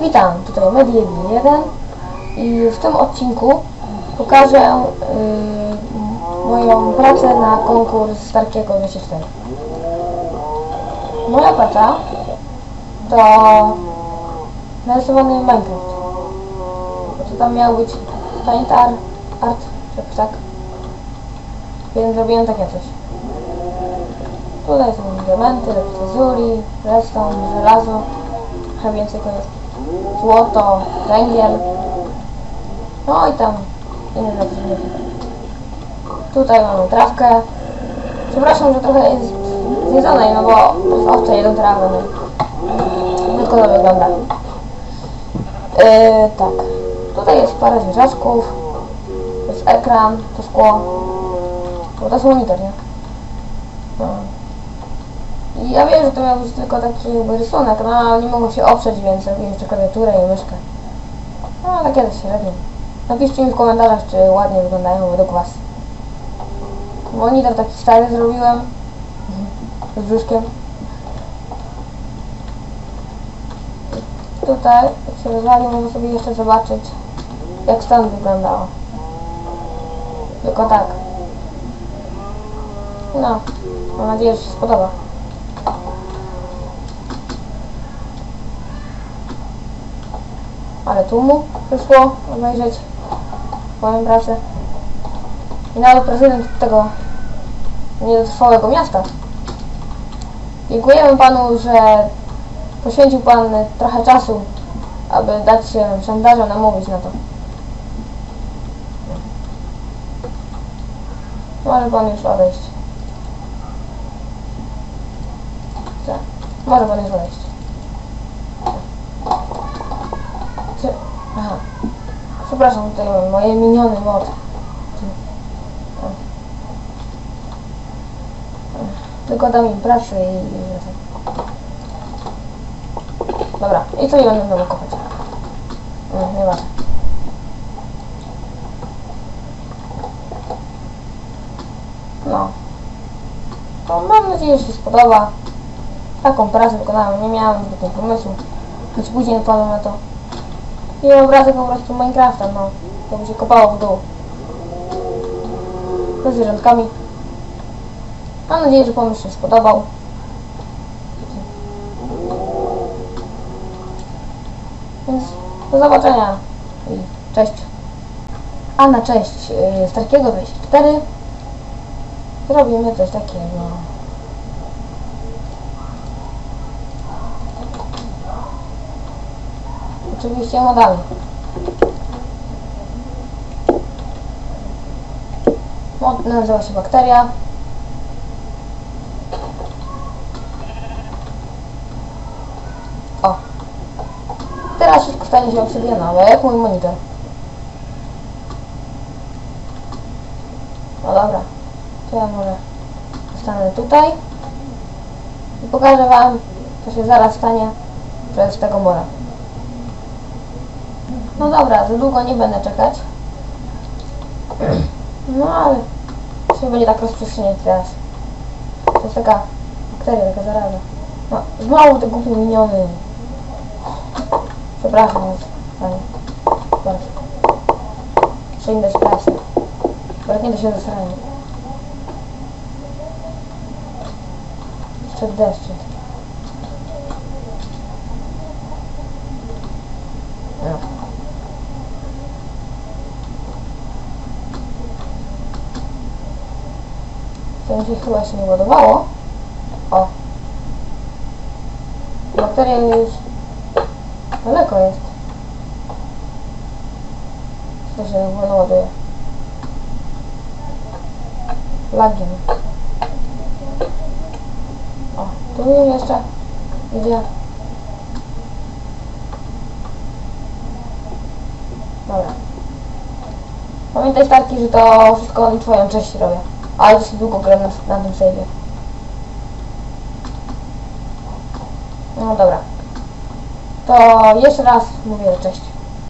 Witam, tutaj Medi1 i w tym odcinku pokażę y, moją pracę na konkurs Starkiego 24. Moja praca to narysowany Minecraft. To tam miał być paint art, art jakoś tak. Więc zrobiłem takie coś. Tutaj są diamenty, leptezuri, redstone, żelazo, trochę więcej go jest złoto, węgiel, no i tam inne rzeczy. Tutaj mamy trawkę. Przepraszam, że trochę jest zjedzonej, no bo owce jedzą trawę, no. Tylko to wygląda. Yy, tak. Tutaj jest parę zwierzaczków. To jest ekran, to szkło. Bo to jest monitor, nie? No. I ja wiem, że to miał być tylko taki rysunek, no ale nie mogło się oprzeć, więc zrobiłem jeszcze klawiaturę i myszkę. No takie to średnio. Napiszcie mi w komentarzach, czy ładnie wyglądają według was. Monitor taki stary zrobiłem. Z brzuszkiem. Tutaj, jak się rozwali, można sobie jeszcze zobaczyć, jak stąd wyglądało. Tylko tak. No, mam nadzieję, że się spodoba. ale tłumu przyszło obejrzeć moją pracę. I nawet prezydent tego niedotrwałego miasta. Dziękujemy panu, że poświęcił pan trochę czasu, aby dać się szantażem namówić na to. Może pan już odejść. Może odejść. Czy... Aha. Przepraszam, tutaj moje miniony mod. Tylko dam im pracę i... Dobra, i co i będę znowu kopać? No, nieważne. No. To mam nadzieję, że się spodoba. Taką pracę wykonałem, nie miałem zbytnio pomysłu. Choć później napadłem na to. I obrazek po prostu Minecrafta, no. To by się kopało w dół. Ze zwierzątkami. Mam nadzieję, że pomysł się spodobał. Więc do zobaczenia i cześć. A na cześć yy, Starkiego 24 zrobimy coś takiego. Oczywiście modami. Mod nazywa się bakteria. O. Teraz wszystko stanie się obsydianowe, jak mój monitor. No dobra. To ja może stanę tutaj i pokażę wam, co się zaraz stanie przez tego mora. No dobra, za długo nie będę czekać. No ale się będzie tak rozprzestrzeniać teraz. To jest taka bakteria, taka zaraza. No, znowu te głupie miniony. Przepraszam was, panie. Bardzo. Im dać pracę. Akurat nie da się zasranie. Jeszcze deszcz. jest. No. Się chyba się nie ładowało. O. Bakteria już daleko jest. Co się wolno ładuje. Lagiem. O, tu jeszcze idzie. Dobra. Pamiętaj Starki, że to wszystko na twoją cześć robię. Ale dosyć długo gram na, na tym save'ie. No dobra. To jeszcze raz mówię cześć.